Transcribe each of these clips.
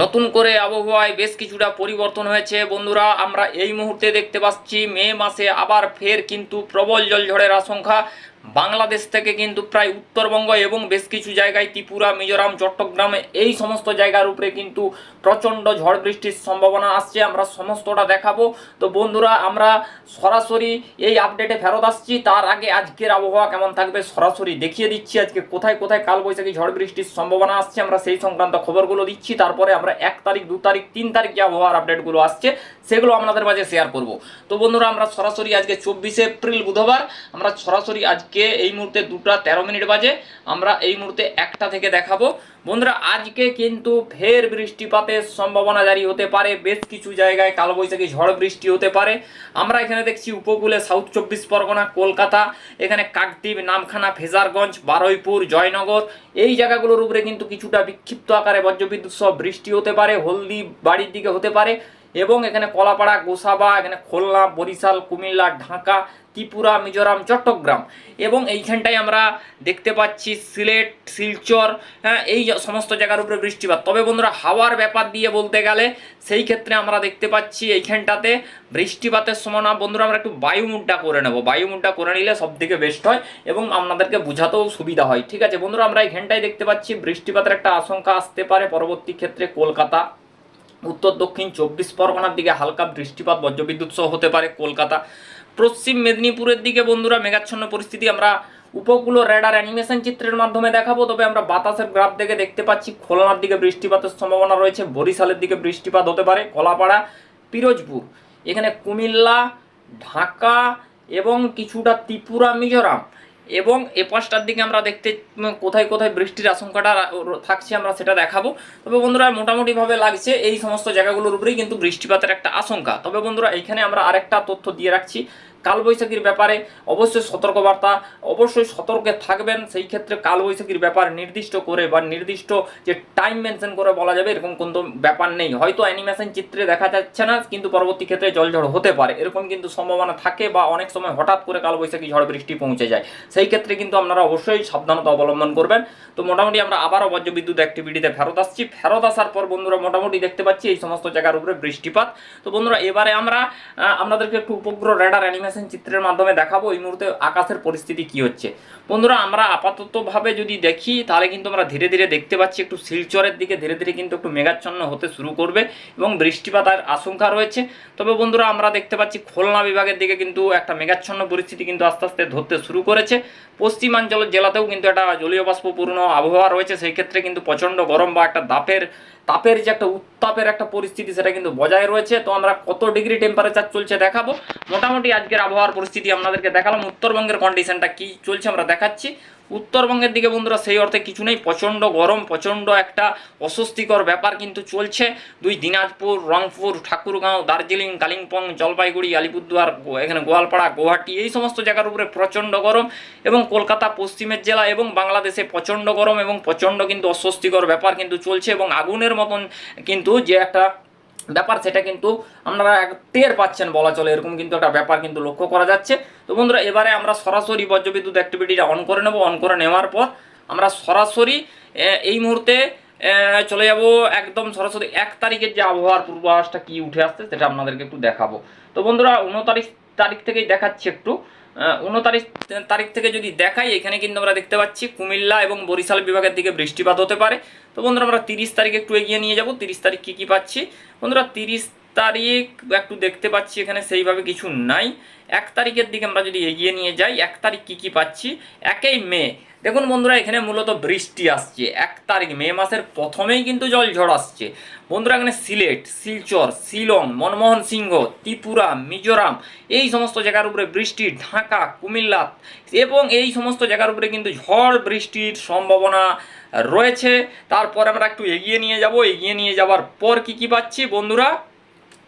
নতুন করে আবহাওয়ায় বেশ কিছুটা পরিবর্তন হয়েছে। বন্ধুরা, আমরা এই মুহূর্তে দেখতে পাচ্ছি মে মাসে আবার ফের কিন্তু প্রবল জলঝড়ের আশঙ্কা। বাংলাদেশ থেকে কিন্তু প্রায় উত্তরবঙ্গ এবং বেশ কিছু জায়গায় ত্রিপুরা, মিজোরাম, চট্টগ্রামে এই সমস্ত জায়গার উপরে কিন্তু প্রচণ্ড ঝড় বৃষ্টির সম্ভাবনা আসছে। আমরা সমস্তটা দেখাবো। তো বন্ধুরা, আমরা সরাসরি এই আপডেটে ফেরত আসছি। তার আগে আজকের আবহাওয়া কেমন থাকবে সরাসরি দেখিয়ে দিচ্ছি। আজকে কোথায় কোথায় কালবৈশাখী ঝড় বৃষ্টির সম্ভাবনা আসছে আমরা সেই সংক্রান্ত খবরগুলো দিচ্ছি। তারপরে আমরা এক তারিখ, দু তারিখ, তিন তারিখ যে আবহাওয়ার আপডেটগুলো আসছে, সেগুলো আপনাদের মাঝে শেয়ার করব। তো বন্ধুরা, আমরা সরাসরি আজকে চব্বিশে এপ্রিল বুধবার, আমরা সরাসরি আজকে এই মুহূর্তে দুটা তেরো মিনিট বাজে। আমরা এই মুহূর্তে একটা থেকে দেখাবো। বন্ধুরা, আজকে কিন্তু ফের বৃষ্টিপাতের সম্ভাবনা জারি হতে পারে। বেশ কিছু জায়গায় কালবৈশাখী ঝড় বৃষ্টি হতে পারে। আমরা এখানে দেখছি উপকূলে সাউথ চব্বিশ পরগনা, কলকাতা, এখানে কাকদ্বীপ, নামখানা, ফেজারগঞ্জ, বারুইপুর, জয়নগর। এই জায়গাগুলোর উপরে কিন্তু কিছুটা বিক্ষিপ্ত আকারে বজ্রবিদ্যুৎ সহ বৃষ্টি হতে পারে। হলদি বাড়ির দিকে হতে পারে। এবং এখানে কলাপাড়া, গোসাবা, এখানে খুলনা, বরিশাল, কুমিল্লা, ঢাকা, ত্রিপুরা, মিজোরাম, চট্টগ্রাম। এবং এইখানটায় আমরা দেখতে পাচ্ছি সিলেট, শিলচর হ্যাঁ এই সমস্ত জায়গার উপরে বৃষ্টিপাত। তবে বন্ধুরা, হাওয়ার ব্যাপার দিয়ে বলতে গেলে সেই ক্ষেত্রে আমরা দেখতে পাচ্ছি এইখানটাতে বৃষ্টিপাতের সময় না। বন্ধুরা, আমরা একটু বায়ুমুডটা করে নেব। বায়ুমুডটা করে নিলে সব থেকে বেস্ট হয় এবং আপনাদেরকে বোঝাতেও সুবিধা হয়। ঠিক আছে, বন্ধুরা, আমরা এইখানটায় দেখতে পাচ্ছি বৃষ্টিপাতের একটা আশঙ্কা আসতে পারে পরবর্তী ক্ষেত্রে কলকাতা। উত্তর, দক্ষিণ চব্বিশ পরগনার দিকে হালকা বৃষ্টিপাত, বজ্রবিদ্যুৎ সহ হতে পারে কলকাতা। পশ্চিম মেদিনীপুরের দিকে বন্ধুরা মেঘাচ্ছন্ন পরিস্থিতি। আমরা উপকূল রেডার অ্যানিমেশন চিত্রের মাধ্যমে দেখাবো, তবে আমরা বাতাসের গ্রাফ থেকে দেখতে পাচ্ছি, খুলনার দিকে বৃষ্টিপাতের সম্ভাবনা রয়েছে, বরিশালের দিকে বৃষ্টিপাত হতে পারে, কলাপাড়া, পিরোজপুর। এখানে কুমিল্লা, ঢাকা এবং কিছুটা ত্রিপুরা, মিজোরাম। এবং এ পাঁচটার দিকে আমরা দেখতে কোথায় কোথায় বৃষ্টির আশঙ্কাটা থাকছে আমরা সেটা দেখাবো। তবে বন্ধুরা, মোটামুটিভাবে লাগছে এই সমস্ত জায়গাগুলোর উপরেই কিন্তু বৃষ্টিপাতের একটা আশঙ্কা। তবে বন্ধুরা, এখানে আমরা আরেকটা তথ্য দিয়ে রাখছি। কালবৈশাখীর ব্যাপারে অবশ্যই সতর্কবার্তা, অবশ্যই সতর্কে থাকবেন। সেই ক্ষেত্রে কালবৈশাখীর ব্যাপার নির্দিষ্ট করে বা নির্দিষ্ট যে টাইম মেনশন করে বলা যাবে, এরকম কোনো ব্যাপার নেই। হয়তো অ্যানিমেশন চিত্রে দেখা যাচ্ছে না, কিন্তু পরবর্তী ক্ষেত্রে জলঝড় হতে পারে। এরকম কিন্তু সম্ভাবনা থাকে বা অনেক সময় হঠাৎ করে কালবৈশাখী ঝড় বৃষ্টি পৌঁছে যায়। সেই ক্ষেত্রে কিন্তু আপনারা অবশ্যই সাবধানতা অবলম্বন করবেন। তো মোটামুটি আমরা আবারও বজ্রবিদ্যুৎ অ্যাক্টিভিটিতে ফেরত আসছি। ফেরত আসার পর বন্ধুরা মোটামুটি দেখতে পাচ্ছি এই সমস্ত জায়গার উপরে বৃষ্টিপাত। তো বন্ধুরা, এবারে আমরা আপনাদেরকে একটু উপগ্রহ রেডার অ্যানিমেশন চিত্রের মাধ্যমে দেখাবো এই মুহূর্তে আকাশের পরিস্থিতি কি হচ্ছে। বন্ধুরা, আমরা আপাততভাবে যদি দেখি, তাহলে কিন্তু আমরা ধীরে ধীরে দেখতে পাচ্ছি একটু শিলচরের দিকে, ধীরে ধীরে কিন্তু একটু মেঘাচ্ছন্ন হতে শুরু করবে এবং বৃষ্টিপাতের আশঙ্কা রয়েছে। তবে বন্ধুরা, আমরা দেখতে পাচ্ছি খুলনা বিভাগের দিকে কিন্তু একটা মেঘাচ্ছন্ন পরিস্থিতি কিন্তু আস্তে আস্তে ধরতে শুরু করেছে। পশ্চিমাঞ্চলের জেলাতেও কিন্তু একটা জলীয় বাষ্পপূর্ণ আবহাওয়া রয়েছে, সেই ক্ষেত্রে কিন্তু প্রচণ্ড গরম বা একটা দাপের তাপের যে একটা উত্তাপের একটা পরিস্থিতি সেটা কিন্তু বজায় রয়েছে। তো আমরা কত ডিগ্রি টেম্পারেচার চলছে দেখাবো। মোটামুটি আজকের আবহাওয়ার পরিস্থিতি আপনাদেরকে দেখালাম। উত্তরবঙ্গের কন্ডিশনটা কি চলছে আমরা দেখাচ্ছি। উত্তরবঙ্গের দিকে বন্ধুরা সেই অর্থে কিছু নেই, প্রচণ্ড গরম, প্রচণ্ড একটা অস্বস্তিকর ব্যাপার কিন্তু চলছে। দুই দিনাজপুর, রংপুর, ঠাকুরগাঁও, দার্জিলিং, কালিম্পং, জলপাইগুড়ি, আলিপুরদুয়ার এখানে গোয়ালপাড়া গুয়াহাটি এই সমস্ত জায়গার উপরে প্রচণ্ড গরম এবং কলকাতা, পশ্চিমের জেলা এবং বাংলাদেশে প্রচণ্ড গরম এবং প্রচণ্ড কিন্তু অস্বস্তিকর ব্যাপার কিন্তু চলছে এবং আগুনের মতন কিন্তু যে একটা ব্যাপার, সেটা কিন্তু আপনারা টের পাচ্ছেন বলা চলে, এরকম কিন্তু একটা ব্যাপার কিন্তু লক্ষ্য করা যাচ্ছে। তো বন্ধুরা, এবারে আমরা সরাসরি বজ্রবিদ্যুৎ অ্যাক্টিভিটিটা অন করে নেব। অন করে নেওয়ার পর আমরা সরাসরি এই মুহূর্তে চলে যাব একদম সরাসরি এক তারিখের যে আবহাওয়ার পূর্বাভাসটা কি উঠে আসছে, সেটা আপনাদেরকে একটু দেখাবো। তো বন্ধুরা উনতারিখ তারিখ থেকেই দেখাচ্ছি একটু। উনতারিখ তারিখ থেকে যদি দেখাই, এখানে কিন্তু আমরা দেখতে পাচ্ছি কুমিল্লা এবং বরিশাল বিভাগের দিকে বৃষ্টিপাত হতে পারে। তো বন্ধুরা, আমরা তিরিশ তারিখ একটু এগিয়ে নিয়ে যাব। তিরিশ তারিখ কী কী পাচ্ছি? বন্ধুরা, তিরিশ তারিখ একটু দেখতে পাচ্ছি এখানে, সেইভাবে কিছু নাই। এক তারিখের দিকে আমরা যদি এগিয়ে নিয়ে যাই, এক তারিখ কী কী পাচ্ছি? একই মে। দেখুন বন্ধুরা, এখানে মূলত বৃষ্টি আসছে। এক তারিখ, মে মাসের প্রথমেই কিন্তু জল ঝড় আসছে। বন্ধুরা, এখানে সিলেট, শিলচর, শিলং, মনমোহন সিংহ, ত্রিপুরা, মিজোরাম, এই সমস্ত জায়গার উপরে বৃষ্টি, ঢাকা, কুমিল্লা এবং এই সমস্ত জায়গার উপরে কিন্তু ঝড় বৃষ্টির সম্ভাবনা রয়েছে। তারপর আমরা একটু এগিয়ে নিয়ে যাব। এগিয়ে নিয়ে যাওয়ার পর কি কি পাচ্ছি বন্ধুরা?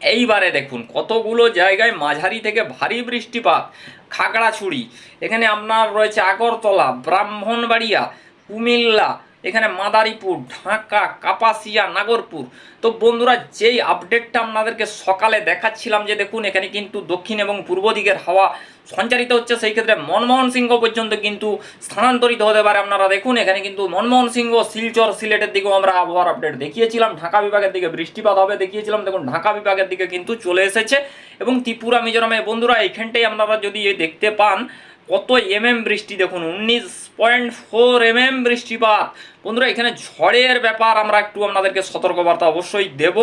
এইবারে দেখুন, কতগুলো জায়গায় মাঝারি থেকে ভারী বৃষ্টিপাত, খাগড়াছড়ি, এখানে আপনার রয়েছে আগরতলা, ব্রাহ্মণবাড়িয়া, কুমিল্লা এখানে মাদারীপুর, ঢাকা, কাপাসিয়া, নাগরপুর। তো বন্ধুরা, যেই আপডেটটা আপনাদেরকে সকালে দেখাচ্ছিলাম, যে দেখুন, এখানে কিন্তু দক্ষিণ এবং পূর্ব দিকের হাওয়া সঞ্চারিত হচ্ছে, সেই ক্ষেত্রে মনমোহন সিংহ পর্যন্ত কিন্তু স্থানান্তরিত হতে পারে আপনারা দেখুন। এখানে কিন্তু মনমোহন সিংহ, শিলচর সিলেটের দিকেও আমরা আবহাওয়ার আপডেট দেখিয়েছিলাম, ঢাকা বিভাগের দিকে বৃষ্টিপাত হবে দেখিয়েছিলাম। দেখুন, ঢাকা বিভাগের দিকে কিন্তু চলে এসেছে এবং ত্রিপুরা, মিজোরামে। বন্ধুরা এখানটাই আপনারা যদি দেখতে পান কত এমএম বৃষ্টি দেখুন, উনিশ পয়েন্ট ফোর এমএম বৃষ্টিপাত বন্ধুরা, এখানে ঝড়ের ব্যাপার আমরা একটু আপনাদেরকে সতর্কবার্তা অবশ্যই দেব।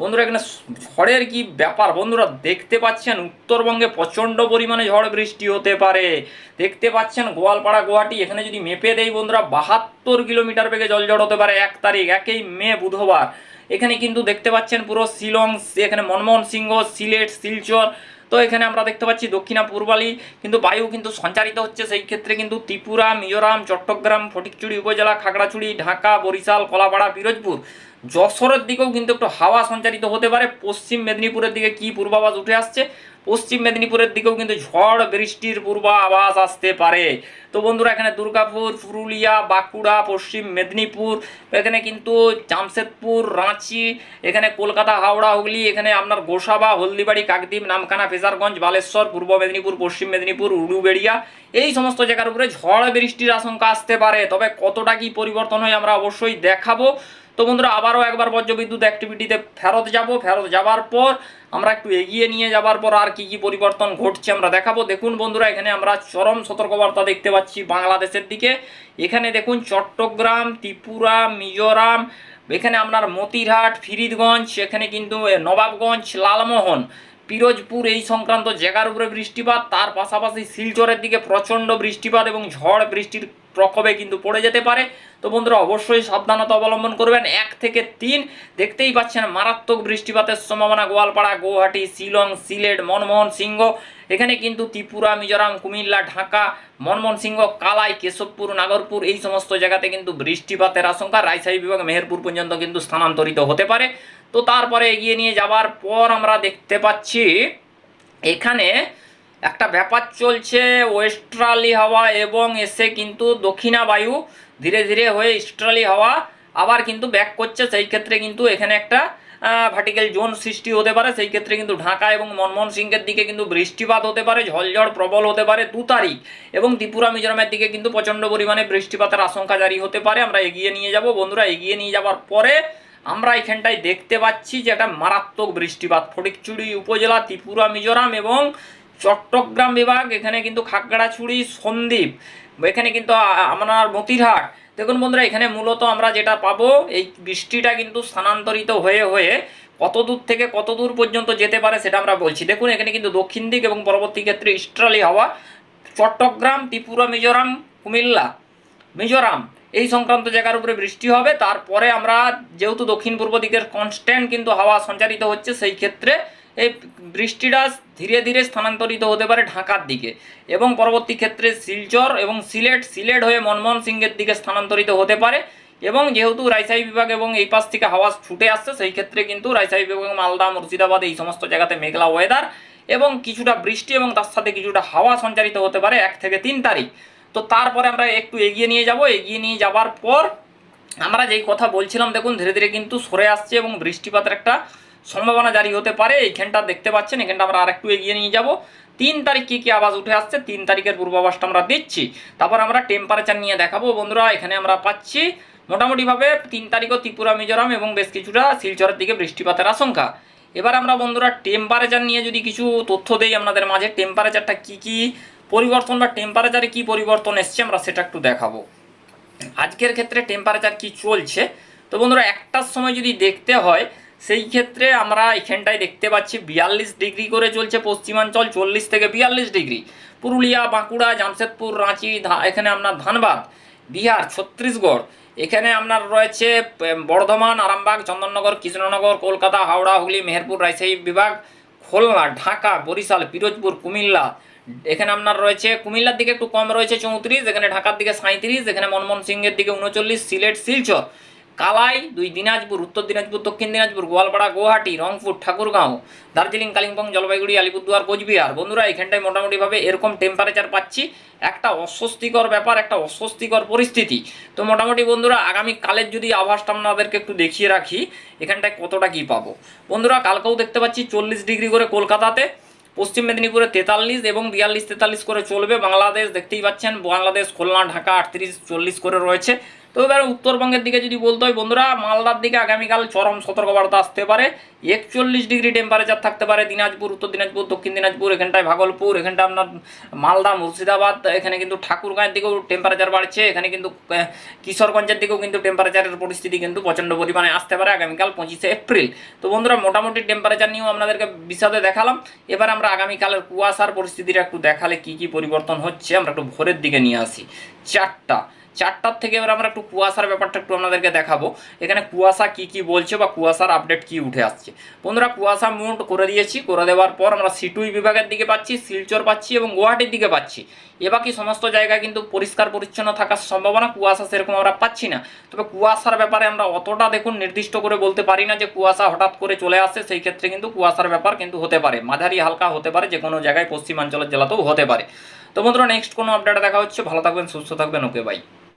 বন্ধুরা, এখানে ঝড়ের কি ব্যাপার? বন্ধুরা, দেখতে পাচ্ছেন উত্তরবঙ্গে প্রচণ্ড পরিমাণে ঝড় বৃষ্টি হতে পারে। দেখতে পাচ্ছেন গোয়ালপাড়া, গুয়াহাটি, এখানে যদি মেপে দেয় বন্ধুরা, বাহাত্তর কিলোমিটার বেগে জলঝড় হতে পারে এক তারিখ, একই মে, বুধবার। এখানে কিন্তু দেখতে পাচ্ছেন পুরো শিলং, এখানে মনমোহন সিংহ, সিলেট, শিলচর তো এখানে আমরা দেখতে পাচ্ছি দক্ষিণা পূর্বালি, কিন্তু বায়ু কিন্তু সঞ্চারিত হচ্ছে সেই ক্ষেত্রে কিন্তু ত্রিপুরা, মিজোরাম, চট্টগ্রাম, ফটিকচুড়ি উপজেলা, খাগড়াছড়ি, ঢাকা, বরিশাল, কলাপাড়া, পিরোজপুর। যশোরের দিকেও কিন্তু একটু হাওয়া সঞ্চারিত হতে পারে। পশ্চিম মেদিনীপুরের দিকে কি পূর্বাভাস উঠে আসছে? পশ্চিম মেদিনীপুরের দিকেও কিন্তু ঝড়, বৃষ্টির পূর্বাভাস আসতে পারে। তো বন্ধুরা, এখানে দুর্গাপুর, পুরুলিয়া, বাঁকুড়া, পশ্চিম মেদিনীপুর, এখানে কিন্তু জামশেদপুর, রাঁচি, এখানে কলকাতা, হাওড়া, হুগলি, এখানে আপনার গোসাবা, হলদিবাড়ি, কাকদ্বীপ, নামখানা ফেজারগঞ্জ বালেশ্বর, পূর্ব মেদিনীপুর, পশ্চিম মেদিনীপুর উড়ুবেড়িয়া এই সমস্ত জায়গার উপরে ঝড়, বৃষ্টির আশঙ্কা আসতে পারে। তবে কতটা কি পরিবর্তন হয় আমরা অবশ্যই দেখাবো। তো বন্ধুরা, আবারও একবার বজ্রবিদ্যুৎ অ্যাক্টিভিটিতে ফেরত যাব। ফেরত যাবার পর আমরা একটু এগিয়ে নিয়ে যাবার পর আর কি কি পরিবর্তন ঘটছে আমরা দেখাবো। দেখুন বন্ধুরা, এখানে আমরা চরম সতর্কবার্তা দেখতে পাচ্ছি বাংলাদেশের দিকে। এখানে দেখুন চট্টগ্রাম, ত্রিপুরা, মিজোরাম, এখানে আপনার মতিরহাট, ফিরিদগঞ্জ, এখানে কিন্তু নবাবগঞ্জ, লালমোহন, পিরোজপুর এই সংক্রান্ত জায়গার উপরে বৃষ্টিপাত, তার পাশাপাশি শিলচরের দিকে প্রচণ্ড বৃষ্টিপাত এবং ঝড় বৃষ্টির প্রকোপে কিন্তু পড়ে যেতে পারে। তো বন্ধুরা, অবশ্যই সাবধানতা অবলম্বন করবেন। এক থেকে তিন, দেখতেই পাচ্ছেন মারাত্মক বৃষ্টিপাতের সম্ভাবনা। গোয়ালপাড়া গুয়াহাটি শিলং, সিলেট, মনমোহন সিংহ, এখানে কিন্তু ত্রিপুরা, মিজোরাম, কুমিল্লা, ঢাকা, মনমোহন সিংহ, কালাই, কেশবপুর, নাগরপুর এই সমস্ত জায়গাতে কিন্তু বৃষ্টিপাতের আশঙ্কা। রাজশাহী বিভাগ, মেহেরপুর পর্যন্ত কিন্তু স্থানান্তরিত হতে পারে। তো তারপরে এগিয়ে নিয়ে যাবার পর আমরা দেখতে পাচ্ছি, এখানে একটা ব্যাপার চলছে ওয়েস্ট্রালি হাওয়া এবং এসে কিন্তু দক্ষিণা বায়ু ধীরে ধীরে হয়ে ইস্ট্রালি হাওয়া আবার কিন্তু ব্যাক করছে, সেই ক্ষেত্রে কিন্তু এখানে একটা ভার্টিক্যাল জোন সৃষ্টি হতে পারে, সেই ক্ষেত্রে কিন্তু ঢাকা এবং মনমোহন সিংয়ের দিকে কিন্তু বৃষ্টিপাত হতে পারে, ঝড়ঝড় প্রবল হতে পারে দু তারিখ এবং ত্রিপুরা মিজোরামের দিকে কিন্তু প্রচণ্ড পরিমাণে বৃষ্টিপাতের আশঙ্কা জারি হতে পারে, আমরা এগিয়ে নিয়ে যাব। বন্ধুরা, এগিয়ে নিয়ে যাওয়ার পরে আমরা এখানটায় দেখতে পাচ্ছি যে একটা মারাত্মক বৃষ্টিপাত ফটিকচুড়ি উপজেলা, ত্রিপুরা, মিজোরাম এবং চট্টগ্রাম বিভাগ, এখানে কিন্তু খাগড়াছড়ি, সন্দ্বীপ, এখানে কিন্তু আপনার মতিরহাট। দেখুন বন্ধুরা, এখানে মূলত আমরা যেটা পাবো, এই বৃষ্টিটা কিন্তু স্থানান্তরিত হয়ে হয়ে কত দূর থেকে কত দূর পর্যন্ত যেতে পারে সেটা আমরা বলছি। দেখুন, এখানে কিন্তু দক্ষিণ দিক এবং পরবর্তী ক্ষেত্রে ইস্ট্রালি হাওয়া, চট্টগ্রাম, ত্রিপুরা, মিজোরাম, কুমিল্লা, মিজোরাম, এই সংক্রান্ত জায়গার উপরে বৃষ্টি হবে। তারপরে আমরা যেহেতু দক্ষিণ পূর্ব দিকের কনস্ট্যান্ট কিন্তু হাওয়া সঞ্চারিত হচ্ছে, সেই ক্ষেত্রে এই বৃষ্টিটা ধীরে ধীরে স্থানান্তরিত হতে পারে ঢাকার দিকে এবং পরবর্তী ক্ষেত্রে শিলচর এবং সিলেট সিলেট হয়ে মনমোহন সিংয়ের দিকে স্থানান্তরিত হতে পারে এবং যেহেতু রাজশাহী বিভাগ এবং এই পাশ থেকে হাওয়া ছুটে আসছে, সেই ক্ষেত্রে কিন্তু রাজশাহী বিভাগ মালদা, মুর্শিদাবাদ এই সমস্ত জায়গাতে মেঘলা ওয়েদার এবং কিছুটা বৃষ্টি এবং তার সাথে কিছুটা হাওয়া সঞ্চারিত হতে পারে এক থেকে তিন তারিখ। তো তারপরে আমরা একটু এগিয়ে নিয়ে যাব। এগিয়ে নিয়ে যাবার পর আমরা যেই কথা বলছিলাম, দেখুন ধীরে ধীরে কিন্তু সরে আসছে এবং বৃষ্টিপাতের একটা সম্ভাবনা জারি হতে পারে, এইখানটা দেখতে পাচ্ছেন, এখানটা আমরা আরেকটু এগিয়ে নিয়ে যাব। তিন তারিখ কী কী আওয়াজ উঠে আসছে, তিন তারিখের পূর্বাভাসটা আমরা দিচ্ছি। তারপর আমরা টেম্পারেচার নিয়ে দেখাবো বন্ধুরা, এখানে আমরা পাচ্ছি মোটামুটিভাবে তিন তারিখও ত্রিপুরা, মিজোরাম এবং বেশ কিছুটা শিলচরের দিকে বৃষ্টিপাতের আশঙ্কা। এবার আমরা বন্ধুরা টেম্পারেচার নিয়ে যদি কিছু তথ্য দেই আপনাদের মাঝে টেম্পারেচারটা কী কী পরিবর্তন বা টেম্পারেচারে কী পরিবর্তন এসছে আমরা সেটা একটু দেখাবো। আজকের ক্ষেত্রে টেম্পারেচার কি চলছে? তো বন্ধুরা, একটার সময় যদি দেখতে হয় সেই ক্ষেত্রে আমরা এখানটায় দেখতে পাচ্ছি বিয়াল্লিশ ডিগ্রি করে চলছে পশ্চিমাঞ্চল, চল্লিশ থেকে বিয়াল্লিশ ডিগ্রি। পুরুলিয়া, বাঁকুড়া, জামশেদপুর, রাঁচি এখানে আপনার ধানবাদ, বিহার, ছত্তিশগড়, এখানে আপনার রয়েছে বর্ধমান, আরামবাগ, চন্দননগর, কৃষ্ণনগর, কলকাতা, হাওড়া, হুগলি, মেহেরপুর, রাজশাহী বিভাগ, খুলনা, ঢাকা, বরিশাল, পিরোজপুর, কুমিল্লা, এখানে আপনার রয়েছে, কুমিল্লার দিকে একটু কম রয়েছে চৌত্রিশ, এখানে ঢাকার দিকে সাঁত্রিশ এখানে মনমোহন সিংয়ের দিকে উনচল্লিশ, সিলেট, শিলচর। কালাই, দুই দিনাজপুর, উত্তর দিনাজপুর, দক্ষিণ দিনাজপুর, গোয়ালপাড়া, গুয়াহাটি, রংপুর, ঠাকুরগাঁও, দার্জিলিং, কালিম্পং, জলপাইগুড়ি, আলিপুরদুয়ার, কোচবিহার। বন্ধুরা এখানটায় মোটামুটিভাবে এরকম টেম্পারেচার পাচ্ছি। একটা অস্বস্তিকর ব্যাপার, একটা অস্বস্তিকর পরিস্থিতি। তো মোটামুটি বন্ধুরা আগামী কালের যদি আভাসটা আপনাদেরকে একটু দেখিয়ে রাখি, এখানটায় কতটা কি পাবো? বন্ধুরা, কালকেও দেখতে পাচ্ছি চল্লিশ ডিগ্রি করে কলকাতাতে, পশ্চিম মেদিনীপুরে তেতাল্লিশ এবং বিয়াল্লিশ তেতাল্লিশ করে চলবে। বাংলাদেশ দেখতেই পাচ্ছেন, বাংলাদেশ, খুলনা, ঢাকা আটত্রিশ চল্লিশ করে রয়েছে। তো এবার উত্তরবঙ্গের দিকে যদি বলতে হয়, বন্ধুরা, মালদার দিকে আগামীকাল চরম সতর্কবার্তা আসতে পারে। একচল্লিশ ডিগ্রি টেম্পারেচার থাকতে পারে দিনাজপুর, উত্তর দিনাজপুর, দক্ষিণ দিনাজপুর, এখানটায় ভাগলপুর এখানটা আপনার মালদা, মুর্শিদাবাদ, এখানে কিন্তু ঠাকুরগাঁয়ের দিকেও টেম্পারেচার বাড়ছে। এখানে কিন্তু কিশোরগঞ্জের দিকেও কিন্তু টেম্পারেচারের পরিস্থিতি কিন্তু প্রচণ্ড পরিমাণে আসতে পারে আগামীকাল পঁচিশে এপ্রিল। তো বন্ধুরা, মোটামুটি টেম্পারেচার নিয়েও আপনাদেরকে বিশদে দেখালাম। এবার আমরা আগামীকালের কুয়াশার পরিস্থিতিটা একটু দেখালে কি কি পরিবর্তন হচ্ছে, আমরা একটু ভোরের দিকে নিয়ে আসি। চারটা। চারটার থেকে এবার আমরা একটু কুয়াশার ব্যাপারটা একটু আপনাদেরকে দেখাবো। এখানে কুয়াশা কি কি বলছে বা কুয়াশার আপডেট কি উঠে আসছে। বন্ধুরা, কুয়াশা মুট করে দিয়েছি, করে দেওয়ার পর আমরা সিটুই বিভাগের দিকে পাচ্ছি, শিলচর পাচ্ছি এবং গুয়াহাটির দিকে পাচ্ছি। এ বাকি সমস্ত জায়গায় কিন্তু পরিষ্কার পরিচ্ছন্ন থাকার সম্ভাবনা কুয়াশা সেরকম আমরা পাচ্ছি না। তবে কুয়াশার ব্যাপারে আমরা অতটা দেখুন নির্দিষ্ট করে বলতে পারি না যে কুয়াশা হঠাৎ করে চলে আসে সেই ক্ষেত্রে কিন্তু কুয়াশার ব্যাপার কিন্তু হতে পারে। মাঝারি হালকা হতে পারে, যে কোনো জায়গায় পশ্চিমাঞ্চলের জেলাতেও হতে পারে। তো বন্ধুরা নেক্সট কোনো আপডেট দেখা হচ্ছে। ভালো থাকবেন, সুস্থ থাকবেন। Okay bye